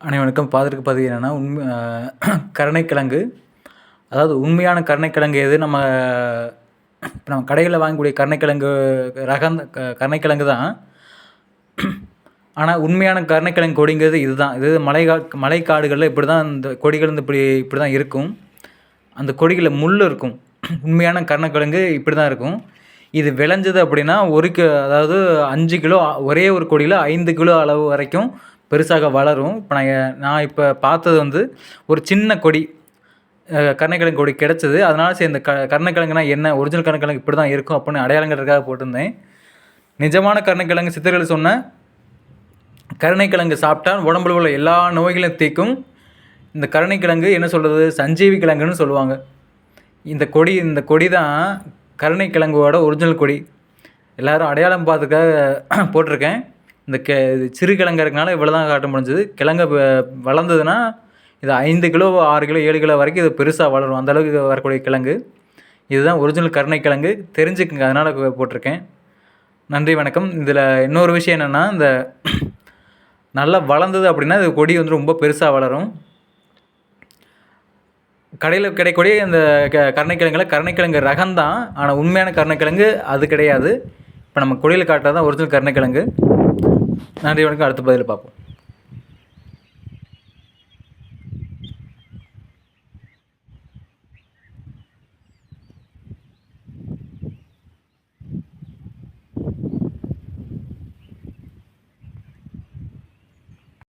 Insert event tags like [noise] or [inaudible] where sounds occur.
அனைவருக்கும் பார்த்துருக்கு பதிவு என்னென்னா உண்மை [clears throat] கருணைக்கிழங்கு. அதாவது உண்மையான கருணைக்கிழங்கு எது? நம்ம இப்போ நம்ம கடையில் வாங்கக்கூடிய கருணைக்கிழங்கு ரகம் க கருணைக்கிழங்கு தான். ஆனால் உண்மையான கருணைக்கிழங்கு கொடிங்கிறது இது தான் இது மலைகா மலைக்காடுகளில் இப்படி தான் இந்த கொடிகள் வந்து இப்படி இப்படி தான் இருக்கும். அந்த கொடிகளில் முள் இருக்கும். உண்மையான கருணைக்கிழங்கு இப்படி தான் இருக்கும். இது விளைஞ்சது அப்படின்னா ஒரு கி அதாவது அஞ்சு கிலோ ஒரே ஒரு கொடியில் ஐந்து கிலோ அளவு வரைக்கும் பெருசாக வளரும். இப்போ நான் நான் இப்போ பார்த்தது வந்து ஒரு சின்ன கொடி கருணைக்கிழங்கு கொடி கிடச்சிது. அதனால் சரி இந்த க கருணைக்கிழங்குனா என்ன? ஒரிஜினல் கருணைக்கிழங்கு இப்படி தான் இருக்கும் அப்படின்னு அடையாளங்கிறதுக்காக போட்டிருந்தேன். நிஜமான கருணைக்கிழங்கு சித்தர்கள் சொன்ன கருணைக்கிழங்கு சாப்பிட்டா உடம்புல உள்ள எல்லா நோய்களையும் தீர்க்கும். இந்த கருணைக்கிழங்கு என்ன சொல்கிறது சஞ்சீவி கிழங்குன்னு சொல்லுவாங்க. இந்த கொடி இந்த கொடி தான் கருணைக்கிழங்கோட ஒரிஜினல் கொடி. எல்லோரும் அடையாளம் பார்த்துக்க போட்டிருக்கேன். இந்த கெ இது சிறு கிழங்கா இருக்கனால இவ்வளோ தான் காட்ட முடிஞ்சது. கிழங்கு வளர்ந்ததுன்னா இது ஐந்து கிலோ ஆறு கிலோ ஏழு கிலோ வரைக்கும் இது பெருசாக வளரும். அந்தளவுக்கு வரக்கூடிய கிழங்கு. இதுதான் ஒரிஜினல் கருணைக்கிழங்கு தெரிஞ்சுக்குங்க. அதனால் போட்டிருக்கேன். நன்றி வணக்கம். இதில் இன்னொரு விஷயம் என்னென்னா இந்த நல்லா வளர்ந்தது அப்படின்னா இது கொடி வந்து ரொம்ப பெருசாக வளரும். கடையில் கிடைக்கக்கூடிய இந்த க கருணைக்கிழங்குல கருணைக்கிழங்கு ரகம் தான் ஆனால் உண்மையான கருணைக்கிழங்கு அது கிடையாது. இப்போ நம்ம கொடியில் காட்டுறது தான் ஒரிஜினல் கருணைக்கிழங்கு நன்றி வணக்கம். அடுத்த பதில் பார்ப்போம்.